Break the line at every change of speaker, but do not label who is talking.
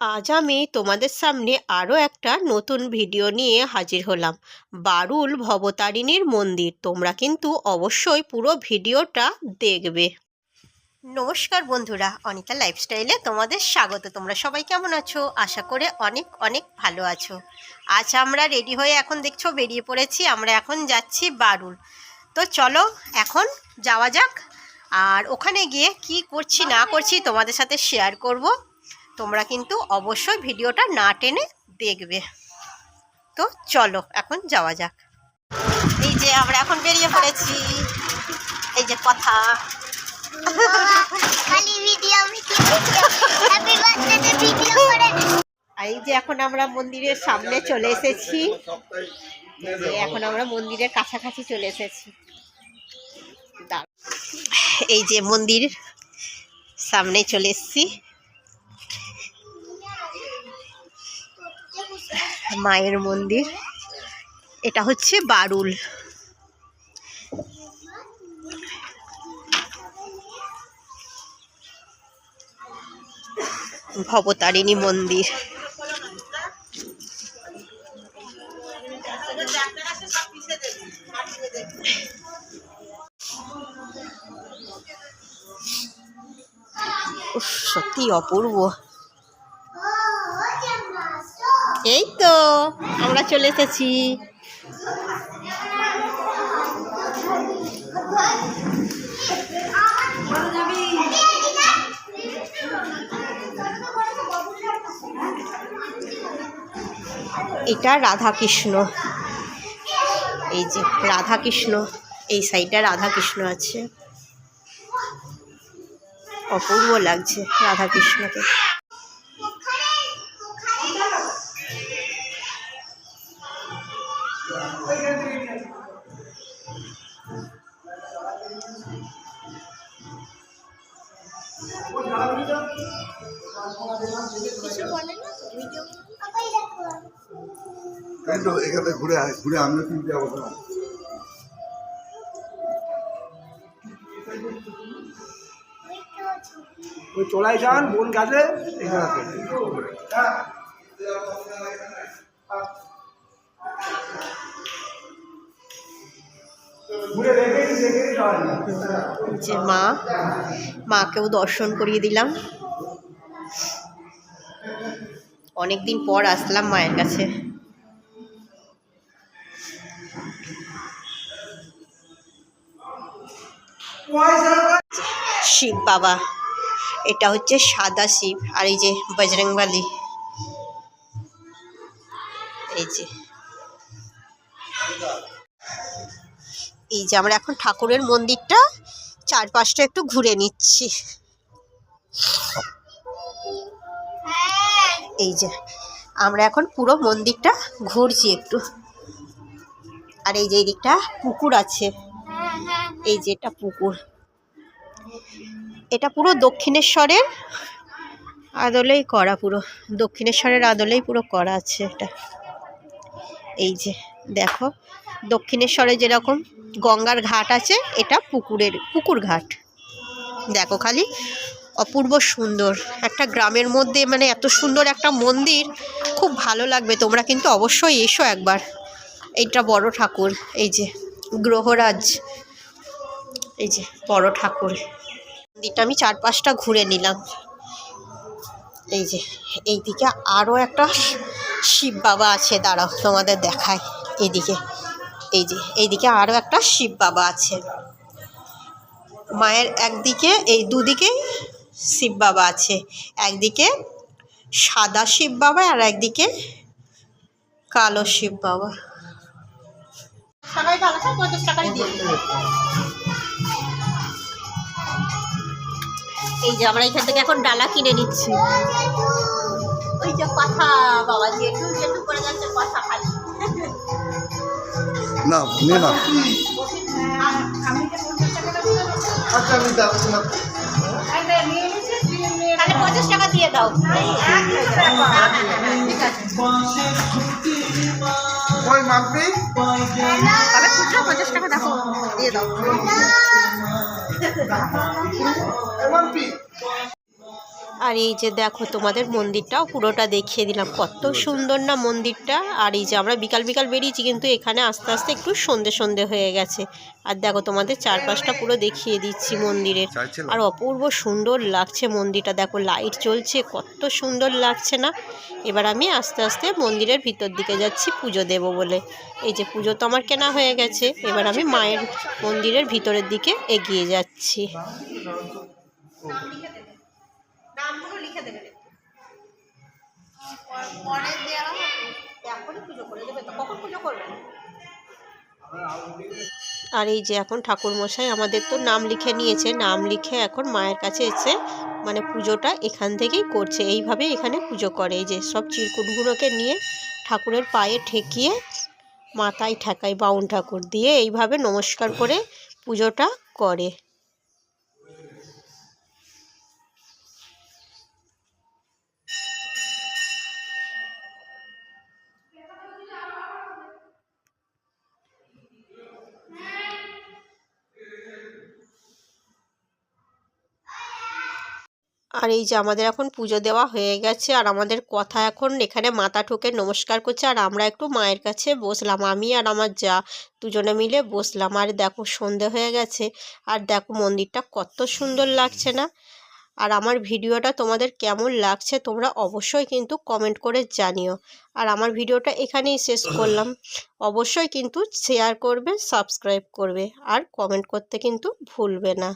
আজ আমি তোমাদের সামনে আরও একটা নতুন ভিডিও নিয়ে হাজির হলাম। বারুল ভবতারিণীর মন্দির। তোমরা কিন্তু অবশ্যই পুরো ভিডিওটা দেখবে। নমস্কার বন্ধুরা, অনিতা লাইফস্টাইলে তোমাদের স্বাগত। তোমরা সবাই কেমন আছো? আশা করে অনেক অনেক ভালো আছো। আজ আমরা রেডি হয়ে এখন দেখছ বেরিয়ে পড়েছি। আমরা এখন যাচ্ছি বারুল। তো চলো এখন যাওয়া যাক। আর ওখানে গিয়ে কি করছি, না করছি তোমাদের সাথে শেয়ার করব। তোমরা কিন্তু অবশ্যই ভিডিওটা না টেনে দেখবে। তো চলো এখন যাওয়া যাক। এই যে আমরা এখন বেরিয়ে পড়েছি। এই যে কথা। এই যে এখন আমরা মন্দিরের সামনে চলে এসেছি। এখন আমরা মন্দিরের কাছাকাছি চলে এসেছি। এই যে মন্দির সামনে চলে এসেছি। মায়ের মন্দির। এটা হচ্ছে বারুল। ভবতারিণী মন্দির। সত্যি অপূর্ব। এই তো, আমরা চলে এসেছি। এটা রাধাকৃষ্ণ। এই যে রাধাকৃষ্ণ, এই সাইডে রাধাকৃষ্ণ আছে। অপূর্ব লাগছে
তাই তো এখানে ঘুরে আয় ঘুরে আমিও কিন্তু যাব না
ওই চলাই যান বোন গাছে এখানে
যে মা, মাকেও দর্শন করিয়ে দিলাম। অনেক দিন পর আসলাম মায়ের কাছে। শিব বাবা, এটা হচ্ছে সাদা শিব আর এই যে বজরংবালি। এই যে। এই যে আমরা এখন ঠাকুরের মন্দিরটা চারপাশটা একটু ঘুরে নিচ্ছি। এই যে, আমরা এখন পুরো মন্দিরটা ঘুরছি একটু। আর এই যে এই দিকটা পুকুর আছে। এই যে এটা পুকুর। এটা পুরো দক্ষিণেশ্বরের আদলেই করা পুরো। দক্ষিণেশ্বরের আদলেই পুরো করা আছে এটা। এই যে, দেখো, দক্ষিণেশ্বরে যেরকম গঙ্গার ঘাট আছে, এটা পুকুরের, পুকুর ঘাট। দেখো খালি, অপূর্ব সুন্দর। একটা গ্রামের মধ্যে মানে এত সুন্দর একটা মন্দির, খুব ভালো লাগবে। তোমরা কিন্তু অবশ্যই এসো একবার। এইটা বড় ঠাকুর, এই যে গ্রহরাজ, এই যে বড় ঠাকুর। মন্দিরটা আমি চার পাঁচটা ঘুরে নিলাম। এই যে, এইদিকে আরও একটা শিব বাবা আছে, দাঁড়াও তোমাদের দেখায় এইদিকে। এই যে, এইদিকে আরও একটা শিব বাবা আছে। মায়ের একদিকে, এই দুদিকেই শিব বাবা আছে। একদিকে সাদা শিব বাবা আর একদিকে কালো শিব বাবা। এই যে আমরা এখান থেকে এখন ডালা কিনে নিচ্ছি। ওই যে কথা বাবা, জেঠু জেঠু করে যাচ্ছে কথা খালি
না নে না। আচ্ছা
পঞ্চাশ টাকা দিয়ে দাও। ঠিক আছে
ওই মাপবি
তবে খুচরো পঞ্চাশ টাকা দেখো দিয়ে দাও। আর এই যে দেখো তোমাদের মন্দিরটাও পুরোটা দেখিয়ে দিলাম। কত সুন্দর না মন্দিরটা। আর এই যে আমরা বিকাল বিকাল বেরিয়েছি কিন্তু এখানে আস্তে আস্তে একটু সন্ধে সন্ধে হয়ে গেছে। আর দেখো তোমাদের চারপাশটা পুরো দেখিয়ে দিচ্ছি মন্দিরের। আর অপূর্ব সুন্দর লাগছে মন্দিরটা। দেখো লাইট জ্বলছে কত সুন্দর লাগছে না? এবার আমি আস্তে আস্তে মন্দিরের ভিতর দিকে যাচ্ছি পুজো দেব বলে। এই যে পুজো তো আমার কেনা হয়ে গেছে। এবার আমি মায়ের মন্দিরের ভিতরের দিকে এগিয়ে যাচ্ছি। নামগুলো লিখে দেবেন
পরে দেওয়া হবে।
এখনই পুজো করে দেবে তো। কখন পুজো করবেন? আর এই যে এখন ঠাকুর মশাই আমাদের তো নাম লিখে নিয়েছে। নাম লিখে এখন মায়ের কাছে এসে মানে পুজোটা এখান থেকেই করছে। এইভাবে এখানে পুজো করে। এই যে সব চিরকুটগুলোকে নিয়ে ঠাকুরের পায়ে ঠেকিয়ে মাথায় ঠেকায় বাউন ঠাকুর দিয়ে এইভাবে নমস্কার করে পুজোটা করে। আর এই যে আমাদের এখন পুজো দেওয়া হয়ে গেছে, আর আমাদের কথা এখন এখানে মাথা ঠুকে নমস্কার করছে, আর আমরা একটু মায়ের কাছে বসলাম, আমি আর আমার যা, দুজনে মিলে বসলাম, আর দেখো সন্ধে হয়ে গেছে, আর দেখো মন্দিরটা কত সুন্দর লাগছে না? আর আমার ভিডিওটা তোমাদের কেমন লাগছে তোমরা অবশ্যই কিন্তু কমেন্ট করে জানিও। আর আমার ভিডিওটা এখানেই শেষ করলাম, অবশ্যই কিন্তু শেয়ার করবে সাবস্ক্রাইব করবে, আর কমেন্ট করতে কিন্তু ভুলবে না।